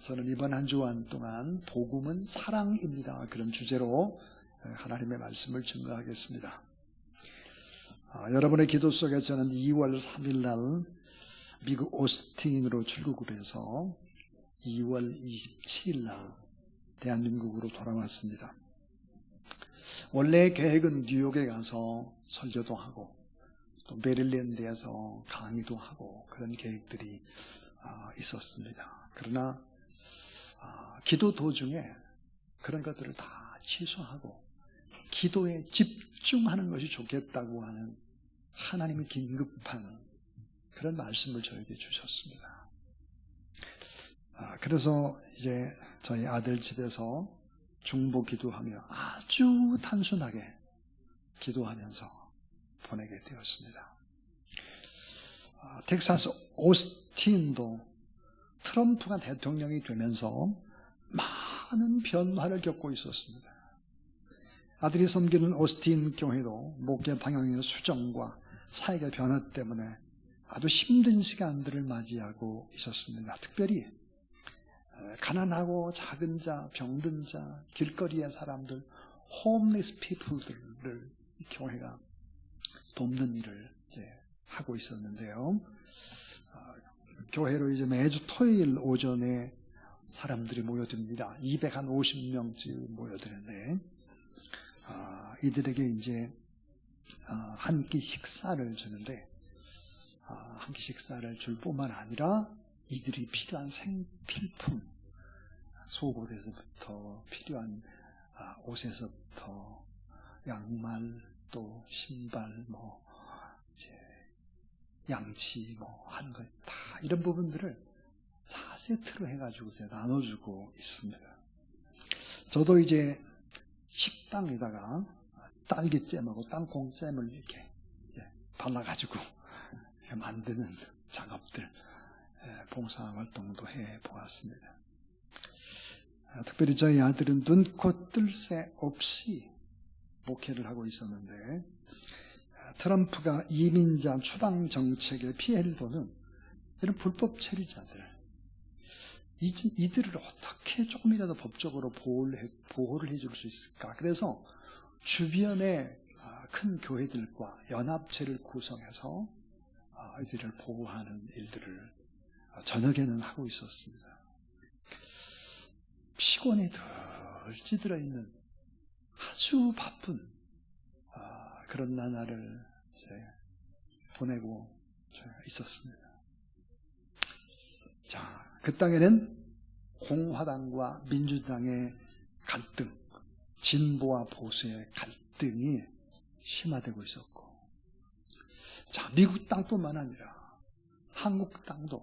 저는 이번 한 주간 동안 복음은 사랑입니다. 그런 주제로 하나님의 말씀을 증거하겠습니다. 아, 여러분의 기도 속에 저는 2월 3일 날 미국 오스틴으로 출국을 해서 2월 27일 날 대한민국으로 돌아왔습니다. 원래 계획은 뉴욕에 가서 설교도 하고 또 메릴랜드에서 강의도 하고 그런 계획들이 아, 있었습니다. 그러나 아, 기도 도중에 그런 것들을 다 취소하고 기도에 집중하는 것이 좋겠다고 하는 하나님의 긴급한 그런 말씀을 저에게 주셨습니다. 아, 그래서 이제 저희 아들 집에서 중보 기도하며 아주 단순하게 기도하면서 보내게 되었습니다. 아, 텍사스 오스틴도 트럼프가 대통령이 되면서 많은 변화를 겪고 있었습니다. 아들이 섬기는 오스틴 교회도 목회 방향의 수정과 사회의 변화 때문에 아주 힘든 시간들을 맞이하고 있었습니다. 특별히 가난하고 작은 자, 병든 자, 길거리의 사람들, 홈리스 피플들을 이 교회가 돕는 일을 하고 있었는데요. 교회로 이제 매주 토요일 오전에 사람들이 모여듭니다. 250명쯤 모여드는데 아, 이들에게 이제 아, 한끼 식사를 주는데 아, 한끼 식사를 줄 뿐만 아니라 이들이 필요한 생필품 속옷에서부터 필요한 아, 옷에서부터 양말 또 신발 뭐 양치 뭐 하는 것다 이런 부분들을 4세트로 해가지고 이제 나눠주고 있습니다. 저도 이제 식당에다가 딸기잼하고 땅콩잼을 이렇게 발라가지고 만드는 작업들, 봉사 활동도 해 보았습니다. 특별히 저희 아들은 눈코 뜰 새 없이 목회를 하고 있었는데 트럼프가 이민자 추방 정책의 피해를 보는 이런 불법 체류자들 이들을 어떻게 조금이라도 법적으로 보호를, 해줄 수 있을까? 그래서 주변의 큰 교회들과 연합체를 구성해서 이들을 보호하는 일들을 저녁에는 하고 있었습니다. 피곤에 덜 찌들어 있는 아주 바쁜 그런 나날을 보내고 있었습니다. 자, 그 땅에는 공화당과 민주당의 갈등, 진보와 보수의 갈등이 심화되고 있었고, 자, 미국 땅뿐만 아니라 한국 땅도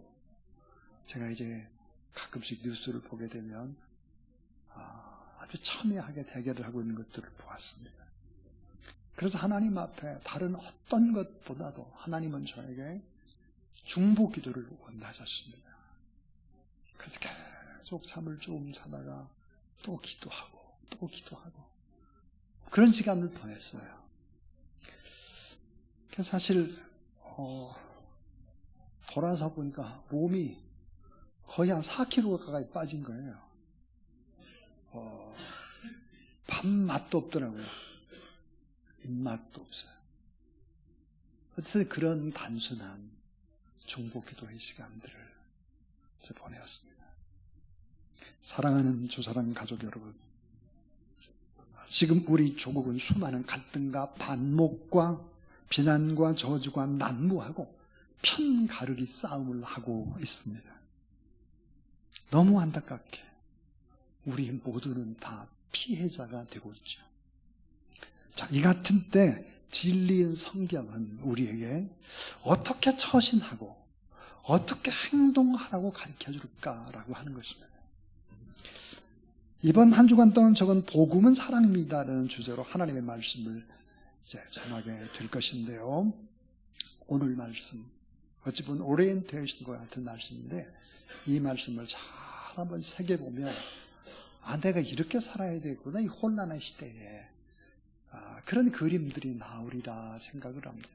제가 이제 가끔씩 뉴스를 보게 되면 아주 첨예하게 대결을 하고 있는 것들을 보았습니다. 그래서 하나님 앞에 다른 어떤 것보다도 하나님은 저에게 중보 기도를 원하셨습니다. 그래서 계속 잠을 좀 자다가 또 기도하고 또 기도하고 그런 시간을 보냈어요. 사실 어, 돌아서 보니까 몸이 거의 한 4kg 가까이 빠진 거예요. 어, 밥 맛도 없더라고요. 입맛도 없어요. 어쨌든 그런 단순한 중보 기도의 시간들을 보내었습니다. 사랑하는 주사랑 가족 여러분, 지금 우리 조국은 수많은 갈등과 반목과 비난과 저주가 난무하고 편가르기 싸움을 하고 있습니다. 너무 안타깝게 우리 모두는 다 피해자가 되고 있죠. 자, 이 같은 때 진리인 성경은 우리에게 어떻게 처신하고 어떻게 행동하라고 가르쳐 줄까라고 하는 것입니다. 이번 한 주간 동안 적은 복음은 사랑입니다라는 주제로 하나님의 말씀을 이제 전하게 될 것인데요. 오늘 말씀, 어찌 보면 오리엔테이션과 같은 말씀인데 이 말씀을 잘 한번 새겨보면 아, 내가 이렇게 살아야 되구나, 이 혼란한 시대에. 아, 그런 그림들이 나오리라 생각을 합니다.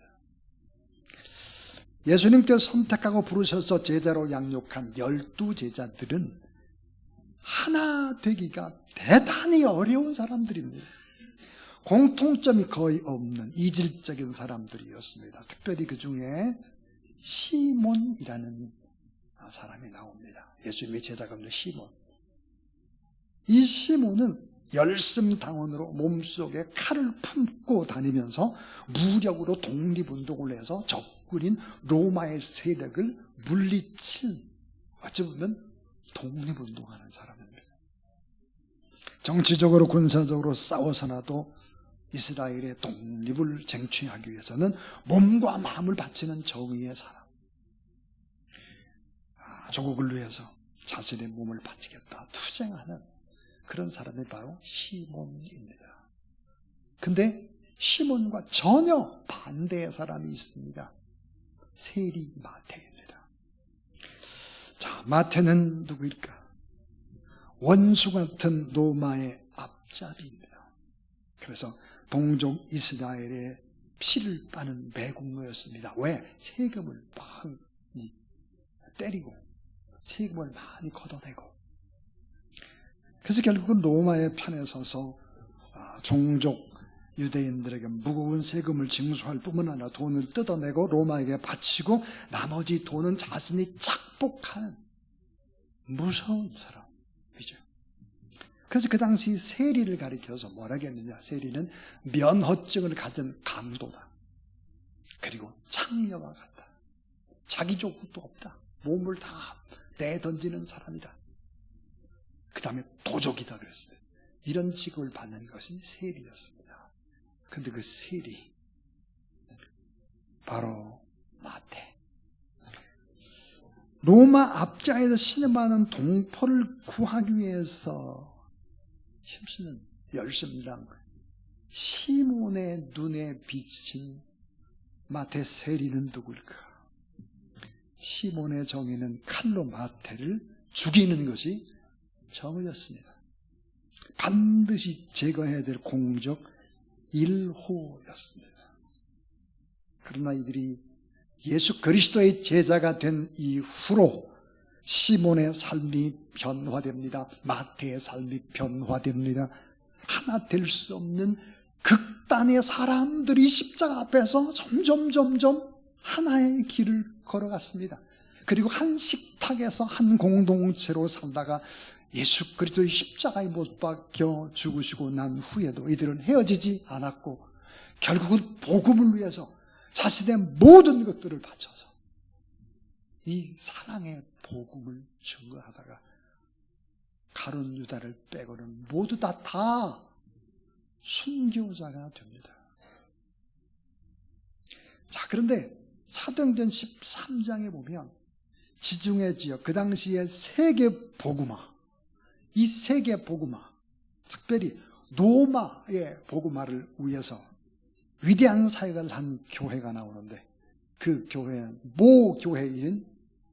예수님께서 선택하고 부르셔서 제자로 양육한 열두 제자들은 하나 되기가 대단히 어려운 사람들입니다. 공통점이 거의 없는 이질적인 사람들이었습니다. 특별히 그 중에 시몬이라는 사람이 나옵니다. 예수님의 제자가 없는 시몬. 이 시몬은 열심당원으로 몸속에 칼을 품고 다니면서 무력으로 독립운동을 해서 적군인 로마의 세력을 물리친 어찌 보면 독립운동하는 사람입니다. 정치적으로 군사적으로 싸워서나도 이스라엘의 독립을 쟁취하기 위해서는 몸과 마음을 바치는 정의의 사람. 아, 조국을 위해서 자신의 몸을 바치겠다 투쟁하는 그런 사람이 바로 시몬입니다. 근데 시몬과 전혀 반대의 사람이 있습니다. 세리 마태입니다. 자, 마태는 누구일까? 원수 같은 로마의 앞잡이입니다. 그래서 동족 이스라엘의 피를 빠는 매국노였습니다. 왜? 세금을 많이 때리고 세금을 많이 걷어내고 그래서 결국은 로마의 편에 서서 아, 종족 유대인들에게 무거운 세금을 징수할 뿐만 아니라 돈을 뜯어내고 로마에게 바치고 나머지 돈은 자신이 착복하는 무서운 사람이죠. 그래서 그 당시 세리를 가리켜서 뭐라고 했느냐. 세리는 면허증을 가진 강도다. 그리고 창녀와 같다. 자기 조국도 없다. 몸을 다 내던지는 사람이다. 그 다음에 도적이다 그랬습니다. 이런 직업을 받는 것이 세리였습니다. 근데 그 세리, 바로 마태. 로마 앞자에서 신음하는 동포를 구하기 위해서 힘쓰는 열심당 시몬의 눈에 비친 마태 세리는 누굴까? 시몬의 정의는 칼로 마태를 죽이는 것이 정의였습니다. 반드시 제거해야 될 공적 1호였습니다. 그러나 이들이 예수 그리스도의 제자가 된 이후로 시몬의 삶이 변화됩니다. 마태의 삶이 변화됩니다. 하나 될 수 없는 극단의 사람들이 십자가 앞에서 점점 점점 하나의 길을 걸어갔습니다. 그리고 한 식탁에서 한 공동체로 살다가 예수 그리스도의 십자가에 못 박혀 죽으시고 난 후에도 이들은 헤어지지 않았고 결국은 복음을 위해서 자신의 모든 것들을 바쳐서 이 사랑의 복음을 증거하다가 가론 유다를 빼고는 모두 다 다 순교자가 됩니다. 자, 그런데 사도행전 13장에 보면 지중해 지역 그 당시에 세계 복음화 이 세계 복음화 특별히 로마의 복음화를 위해서 위대한 사역을 한 교회가 나오는데 그 교회는 모 교회인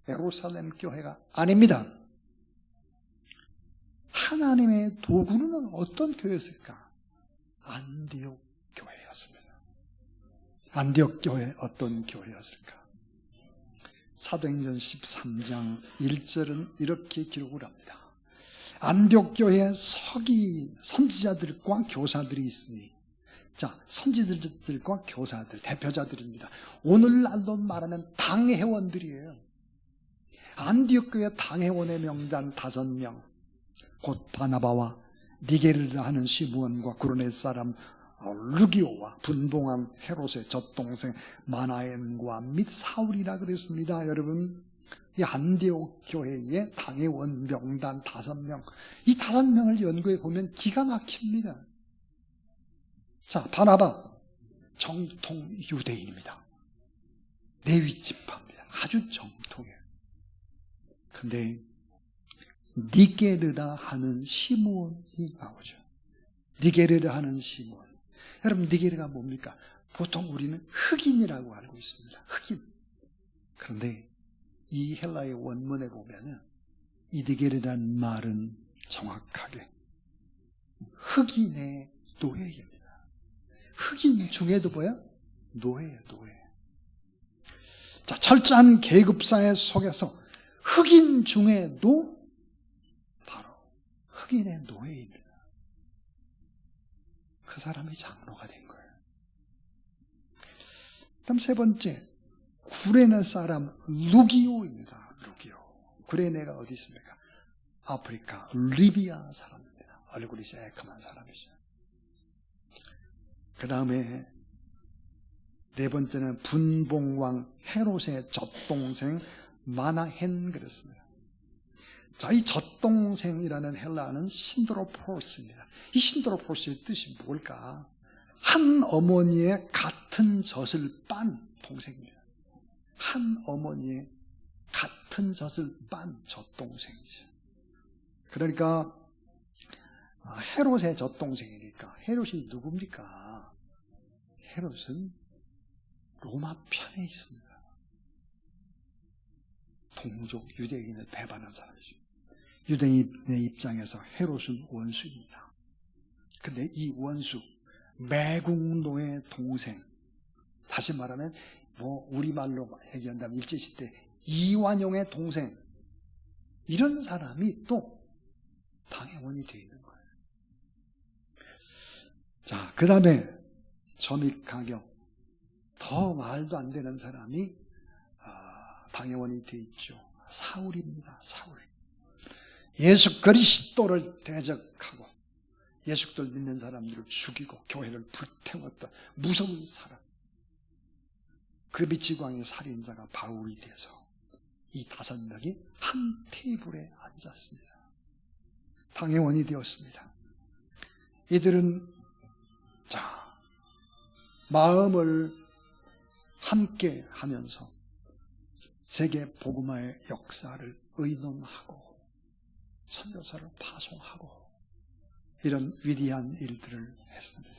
에루살렘 교회가 아닙니다. 하나님의 도구는 어떤 교회였을까? 안디옥 교회였습니다. 안디옥 교회 어떤 교회였을까? 사도행전 13장 1절은 이렇게 기록을 합니다. 안디옥 교회에 서기 선지자들과 교사들이 있으니 자, 선지자들과 교사들, 대표자들입니다. 오늘날로 말하면 당 회원들이에요. 안디옥 교회 당 회원의 명단 다섯 명, 곧 바나바와 니게르를 하는 시무원과 구르네 사람 어, 루기오와 분봉한 헤롯의 젖동생 마나엔과 및 사울이라 그랬습니다. 여러분, 이 안디옥 교회의 당회원 명단 다섯 명, 이 다섯 명을 연구해 보면 기가 막힙니다. 자, 바나바 정통 유대인입니다. 레위 지파입니다. 아주 정통이에요. 근데 니게르라 하는 시몬이 나오죠. 니게르라 하는 시몬. 여러분 니게르가 뭡니까? 보통 우리는 흑인이라고 알고 있습니다. 흑인. 그런데 이 헬라의 원문에 보면은 이 니게르라는 말은 정확하게 흑인의 노예입니다. 흑인 중에도 뭐야? 노예예요, 노예. 자, 철저한 계급사회 속에서 흑인 중에도 바로 흑인의 노예입니다. 그 사람이 장로가 된 거예요. 다음 세 번째, 구레네 사람 루기오입니다. 루기오. 구레네가 어디 있습니까? 아프리카 리비아 사람입니다. 얼굴이 새까만 사람이죠. 그 다음에 네 번째는 분봉왕 헤롯의 젖동생 마나헨 그랬습니다. 자, 이 젖동생이라는 헬라어는 신드로포스입니다. 이 신드로포스의 뜻이 뭘까? 한 어머니의 같은 젖을 빤 동생입니다. 한 어머니의 같은 젖을 빤 젖동생이죠. 그러니까 아, 헤롯의 젖동생이니까 헤롯이 누굽니까? 헤롯은 로마 편에 있습니다. 동족 유대인을 배반한 사람이죠. 유대인의 입장에서 헤롯은 원수입니다. 근데 이 원수 매국노의 동생 다시 말하면 뭐 우리말로 얘기한다면 일제시대 이완용의 동생 이런 사람이 또 당해원이 되어 있는 거예요. 자, 그 다음에 점입 가격 더 말도 안 되는 사람이 아, 당해원이 되어 있죠. 사울입니다. 사울. 예수 그리스도를 대적하고 예수를 믿는 사람들을 죽이고 교회를 불태웠던 무서운 사람. 그 미치광의 살인자가 바울이 돼서 이 다섯 명이 한 테이블에 앉았습니다. 당회원이 되었습니다. 이들은 자 마음을 함께 하면서 세계 복음화의 역사를 의논하고 선교사를 파송하고 이런 위대한 일들을 했습니다.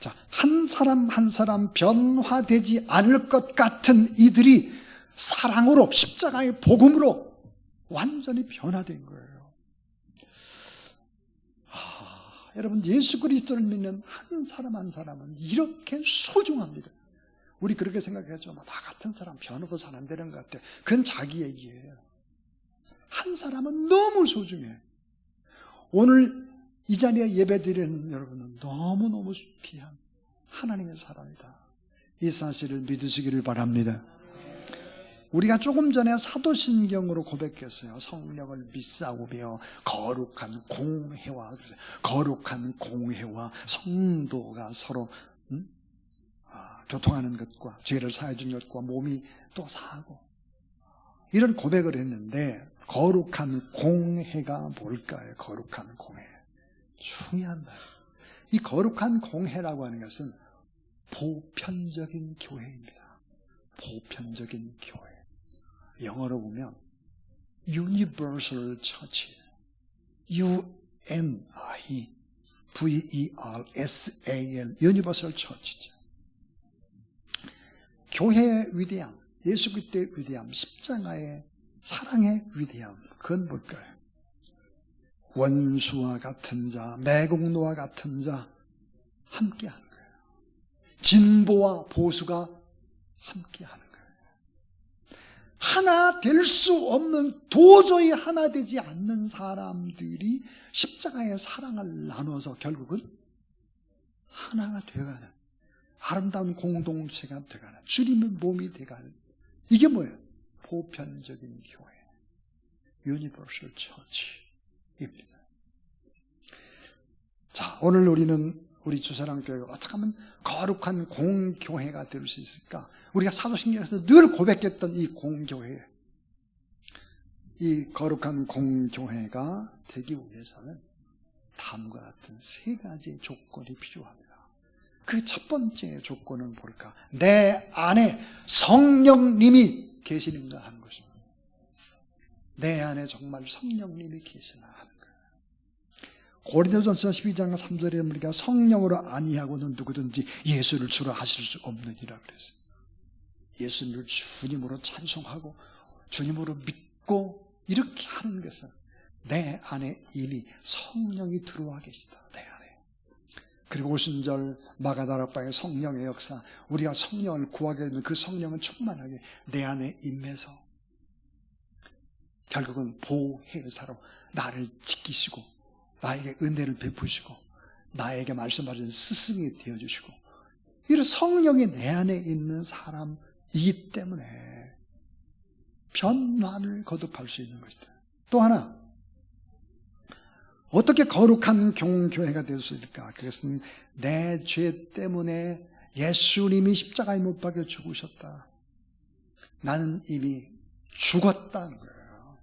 자, 한 사람 한 사람 변화되지 않을 것 같은 이들이 사랑으로 십자가의 복음으로 완전히 변화된 거예요. 아, 여러분 예수 그리스도를 믿는 한 사람 한 사람은 이렇게 소중합니다. 우리 그렇게 생각했죠. 뭐, 나 같은 사람 변화도 잘 안 되는 것 같아. 그건 자기 얘기예요. 한 사람은 너무 소중해. 오늘 이 자리에 예배드리는 여러분은 너무너무 귀한 하나님의 사람이다. 이 사실을 믿으시기를 바랍니다. 우리가 조금 전에 사도신경으로 고백했어요. 성령을 믿사오며 거룩한 공회와 거룩한 공회와 성도가 서로 음? 아, 교통하는 것과 죄를 사해 준 것과 몸이 또 사고 이런 고백을 했는데 거룩한 공회가 뭘까요? 거룩한 공회. 중요한 말. 이 거룩한 공회라고 하는 것은 보편적인 교회입니다. 보편적인 교회. 영어로 보면 Universal Church. U-N-I V-E-R-S-A-L Universal Church죠. 교회의 위대함, 예수 그리스도의 위대함, 십자가의 사랑의 위대함, 그건 뭘까요? 원수와 같은 자, 매국노와 같은 자, 함께 하는 거예요. 진보와 보수가 함께 하는 거예요. 하나 될 수 없는, 도저히 하나 되지 않는 사람들이 십자가의 사랑을 나눠서 결국은 하나가 되어가는, 아름다운 공동체가 되어가는, 주님의 몸이 되어가는, 이게 뭐예요? 보편적인 교회, 유니버설 처치 입니다. 자, 오늘 우리는 우리 주사랑교회가 어떻게 하면 거룩한 공교회가 될 수 있을까? 우리가 사도신경에서 늘 고백했던 이 공교회, 이 거룩한 공교회가 되기 위해서는 다음과 같은 세 가지 조건이 필요합니다. 그 첫 번째 조건은 뭘까? 내 안에 성령님이 계시는가 하는 것입니다. 내 안에 정말 성령님이 계시나. 고린도전서 12장 3절에 우리가 성령으로 아니하고는 누구든지 예수를 주로 하실 수 없느니라 그랬어요. 예수를 주님으로 찬송하고 주님으로 믿고 이렇게 하는 것은 내 안에 이미 성령이 들어와 계시다. 내 안에. 그리고 오순절 마가다락방의 성령의 역사, 우리가 성령을 구하게 되면 그 성령은 충만하게 내 안에 임해서 결국은 보혜사로 나를 지키시고 나에게 은혜를 베푸시고 나에게 말씀하신 스승이 되어주시고 이런 성령이 내 안에 있는 사람이기 때문에 변화를 거듭할 수 있는 것이다. 또 하나 어떻게 거룩한 교회가 될 수 있을까? 그것은 내 죄 때문에 예수님이 십자가에 못 박혀 죽으셨다. 나는 이미 죽었다는 거예요.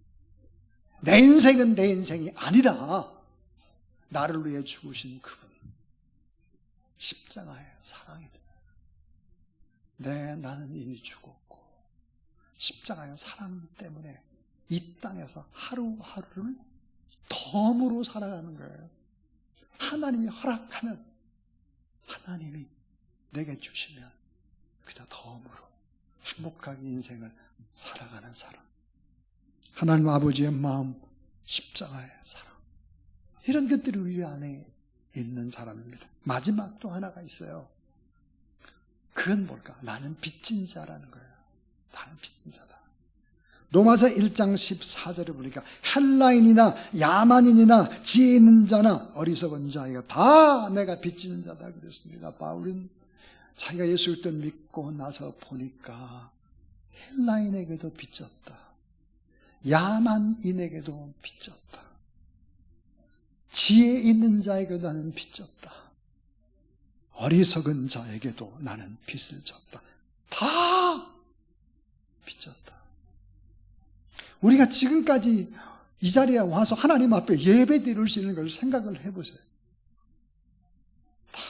내 인생은 내 인생이 아니다. 나를 위해 죽으신 그분. 십자가의 사랑이다. 내 나는 이미 죽었고, 십자가의 사랑 때문에 이 땅에서 하루하루를 덤으로 살아가는 거예요. 하나님이 허락하면, 하나님이 내게 주시면, 그저 덤으로 행복하게 인생을 살아가는 사람. 하나님 아버지의 마음, 십자가의 사랑. 이런 것들이 우리 안에 있는 사람입니다. 마지막 또 하나가 있어요. 그건 뭘까? 나는 빚진 자라는 거예요. 나는 빚진 자다. 로마서 1장 14절에 보니까 헬라인이나 야만인이나 지혜 있는 자나 어리석은 자이가 다 내가 빚진 자다 그랬습니다. 바울은 자기가 예수 그리스도를 믿고 나서 보니까 헬라인에게도 빚졌다. 야만인에게도 빚졌다. 지혜 있는 자에게도 나는 빚 졌다. 어리석은 자에게도 나는 빚을 졌다. 다 빚졌다. 우리가 지금까지 이 자리에 와서 하나님 앞에 예배 드릴 수 있는 걸 생각을 해보세요. 다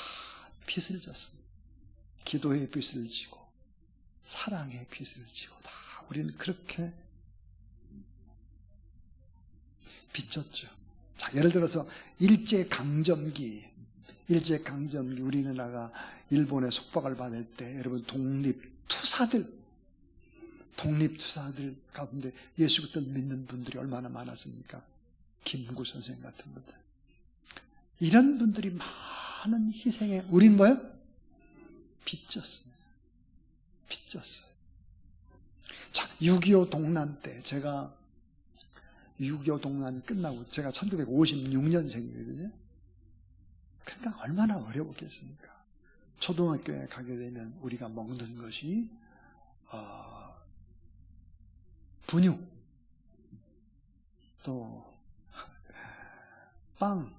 빚을 졌습니다. 기도의 빚을 지고, 사랑의 빚을 지고, 다 우리는 그렇게 빚졌죠. 자, 예를 들어서 일제강점기, 일제강점기 우리나라가 일본의 속박을 받을 때 여러분 독립투사들, 독립투사들 가운데 예수 그리스도 믿는 분들이 얼마나 많았습니까? 김구 선생 같은 분들. 이런 분들이 많은 희생에 우린 뭐예요? 빚졌어요. 빚졌어요. 자, 6.25 동란 때 제가 6.25 동란이 끝나고 제가 1956년생이거든요. 그러니까 얼마나 어려웠겠습니까? 초등학교에 가게 되면 우리가 먹는 것이 어, 분유, 또 빵,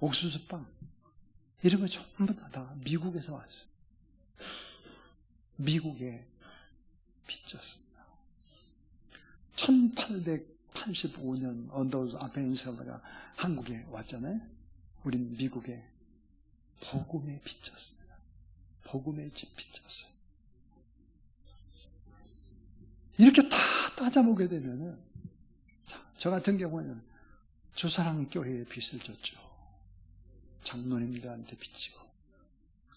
옥수수빵 이런 거 전부 다, 다 미국에서 왔어요. 미국에 빚졌습니다. 1885년 언더우드 아벤셀러가 한국에 왔잖아요. 우린 미국에 복음에 빚졌습니다. 복음에 집 빚졌어요. 이렇게 다 따져보게 되면은 저 같은 경우는 주사랑 교회에 빚을 졌죠. 장로님들한테 빚지고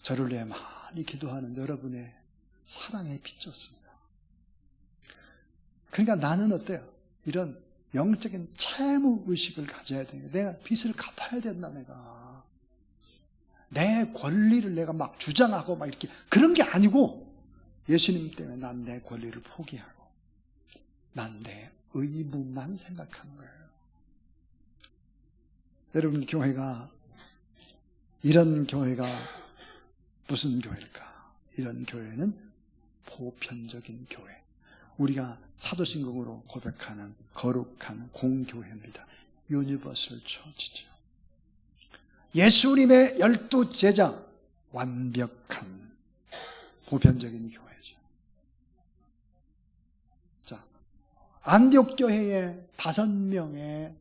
저를 위해 많이 기도하는 여러분의 사랑에 빚졌습니다. 그러니까 나는 어때요? 이런 영적인 채무 의식을 가져야 돼요. 내가 빚을 갚아야 된다, 내가. 내 권리를 내가 막 주장하고 막 이렇게 그런 게 아니고 예수님 때문에 난 내 권리를 포기하고 난 내 의무만 생각하는 거예요. 여러분 교회가 이런 교회가 무슨 교회일까? 이런 교회는 보편적인 교회. 우리가 사도신경으로 고백하는 거룩한 공교회입니다. 유니버설 처치죠. 예수님의 열두 제자 완벽한 보편적인 교회죠. 자, 안디옥 교회의 다섯 명의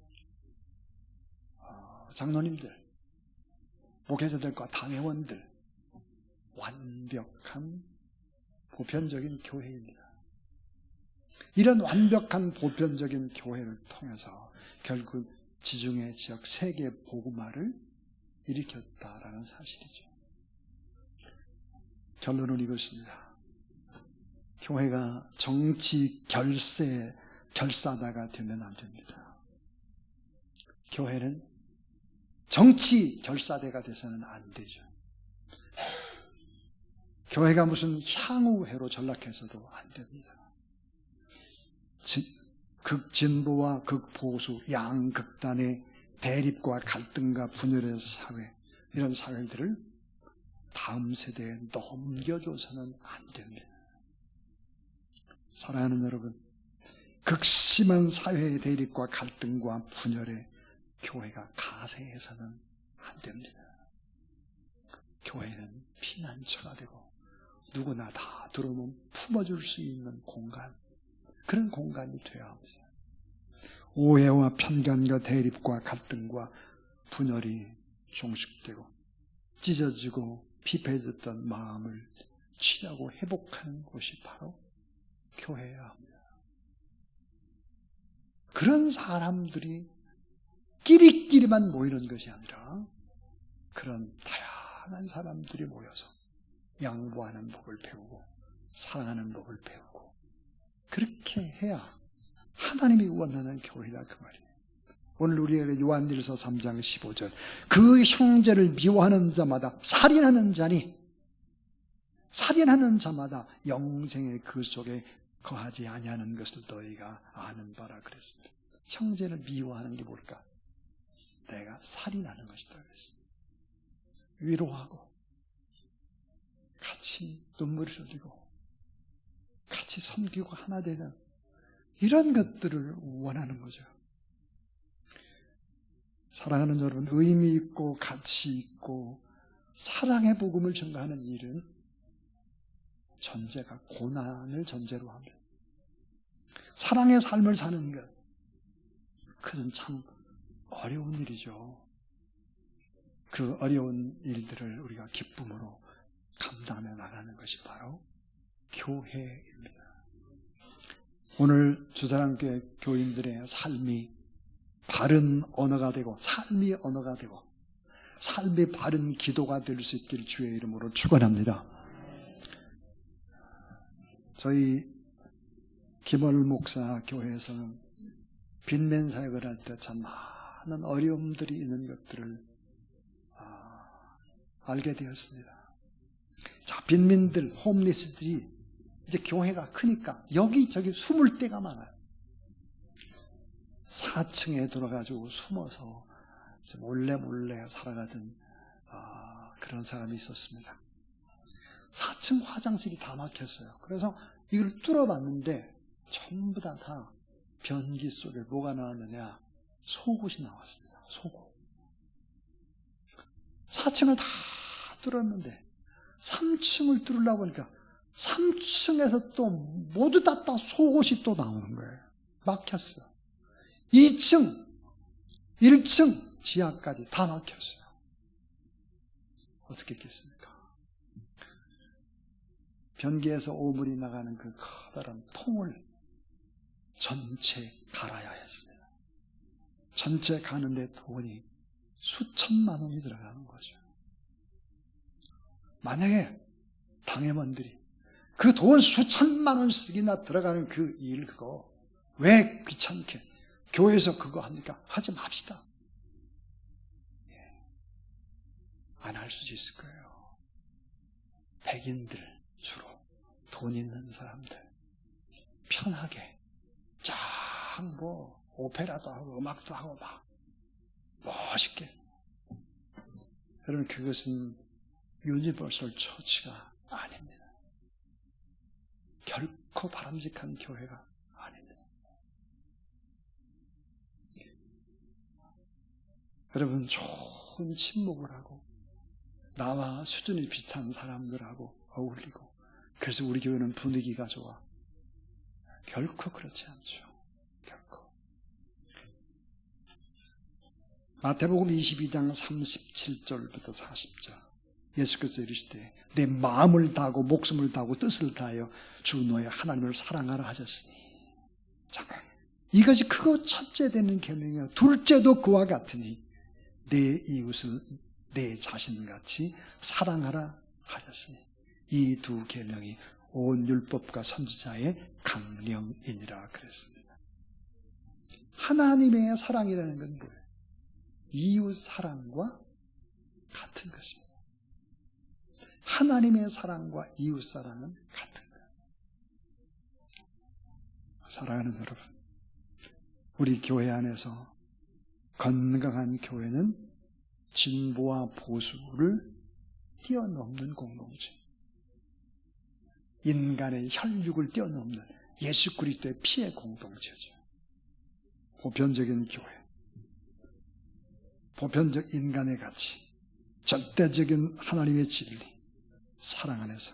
어, 장로님들, 목회자들과 당회원들 완벽한 보편적인 교회입니다. 이런 완벽한 보편적인 교회를 통해서 결국 지중해 지역 세계 복음화를 일으켰다라는 사실이죠. 결론은 이것입니다. 교회가 정치 결세 결사다가 되면 안 됩니다. 교회는 정치 결사대가 돼서는 안 되죠. 교회가 무슨 향후회로 전락해서도 안 됩니다. 지- 극진보와 극보수, 양극단의 대립과 갈등과 분열의 사회, 이런 사회들을 다음 세대에 넘겨줘서는 안 됩니다. 사랑하는 여러분, 극심한 사회의 대립과 갈등과 분열에 교회가 가세해서는 안 됩니다. 교회는 피난처가 되고 누구나 다 들어오면 품어줄 수 있는 공간, 그런 공간이 되어야 합니다. 오해와 편견과 대립과 갈등과 분열이 종식되고 찢어지고 피폐해졌던 마음을 치료하고 회복하는 곳이 바로 교회여야 합니다. 그런 사람들이 끼리끼리만 모이는 것이 아니라 그런 다양한 사람들이 모여서 양보하는 법을 배우고 사랑하는 법을 배우고 그렇게 해야 하나님이 원하는 교회다 그 말이에요. 오늘 우리에게 요한일서 3장 15절 그 형제를 미워하는 자마다 살인하는 자니 살인하는 자마다 영생의 그 속에 거하지 아니하는 것을 너희가 아는 바라 그랬습니다. 형제를 미워하는 게 뭘까? 내가 살인하는 것이다 그랬습니다. 위로하고 같이 눈물을 흘리고 같이 섬기고 하나 되는 이런 것들을 원하는 거죠. 사랑하는 여러분, 의미 있고 가치 있고 사랑의 복음을 전가하는 일은 전제가 고난을 전제로 합니다. 사랑의 삶을 사는 것, 그건 참 어려운 일이죠. 그 어려운 일들을 우리가 기쁨으로 감당해 나가는 것이 바로 교회입니다. 오늘 주사랑교회 교인들의 삶이 바른 언어가 되고 삶이 언어가 되고 삶이 바른 기도가 될 수 있기를 주의 이름으로 축원합니다. 저희 김월 목사 교회에서는 빈맨 사역을 할 때 참 많은 어려움들이 있는 것들을 아, 알게 되었습니다. 자, 빈민들, 홈리스들이 이제 교회가 크니까 여기저기 숨을 데가 많아요. 4층에 들어가지고 숨어서 몰래 몰래 살아가던 아, 그런 사람이 있었습니다. 4층 화장실이 다 막혔어요. 그래서 이걸 뚫어봤는데 전부 다, 다 변기 속에 뭐가 나왔느냐? 속옷이 나왔습니다. 속옷. 4층을 다 뚫었는데 3층을 뚫으려고 하니까 3층에서 또 모두 다, 다 속옷이 또 나오는 거예요. 막혔어. 2층, 1층, 지하까지 다 막혔어요. 어떻게 했겠습니까? 변기에서 오물이 나가는 그 커다란 통을 전체 갈아야 했습니다. 전체 가는데 돈이 수천만 원이 들어가는 거죠. 만약에 당회원들이 그 돈 수천만 원씩이나 들어가는 그 일 그거 왜 귀찮게 교회에서 그거 합니까? 하지 맙시다. 예. 안할 수도 있을 거예요. 백인들 주로 돈 있는 사람들 편하게 쫙뭐 오페라도 하고 음악도 하고 막 멋있게 여러분 그것은 유니버설 처치가 아닙니다. 결코 바람직한 교회가 아닙니다. 여러분 좋은 침묵을 하고 나와 수준이 비슷한 사람들하고 어울리고 그래서 우리 교회는 분위기가 좋아. 결코 그렇지 않죠. 결코. 마태복음 22장 37절부터 40절. 예수께서 이르시되 내 마음을 다하고 목숨을 다하고 뜻을 다하여 주 너의 하나님을 사랑하라 하셨으니. 자, 이것이 크고 첫째 되는 계명이요. 둘째도 그와 같으니 내 이웃을 내 자신같이 사랑하라 하셨으니. 이 두 계명이 온 율법과 선지자의 강령이니라 그랬습니다. 하나님의 사랑이라는 건 뭐예요? 이웃 사랑과 같은 것입니다. 하나님의 사랑과 이웃 사랑은 같은 거예요. 사랑하는 여러분, 우리 교회 안에서 건강한 교회는 진보와 보수를 뛰어넘는 공동체. 인간의 혈육을 뛰어넘는 예수 그리스도의 피의 공동체죠. 보편적인 교회. 보편적 인간의 가치. 절대적인 하나님의 진리. 사랑 안에서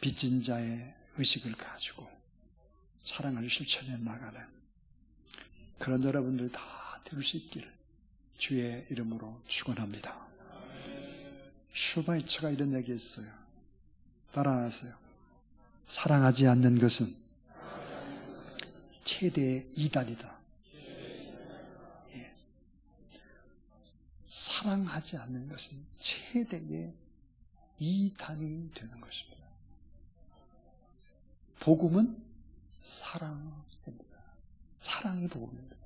빚진 자의 의식을 가지고 사랑을 실천해 나가는 그런 여러분들 다 될 수 있기를 주의 이름으로 축원합니다. 슈바이처가 이런 얘기했어요. 따라하세요. 사랑하지 않는 것은 최대의 이단이다. 예. 사랑하지 않는 것은 최대의 이단이 되는 것입니다. 복음은 사랑입니다. 사랑이 복음입니다.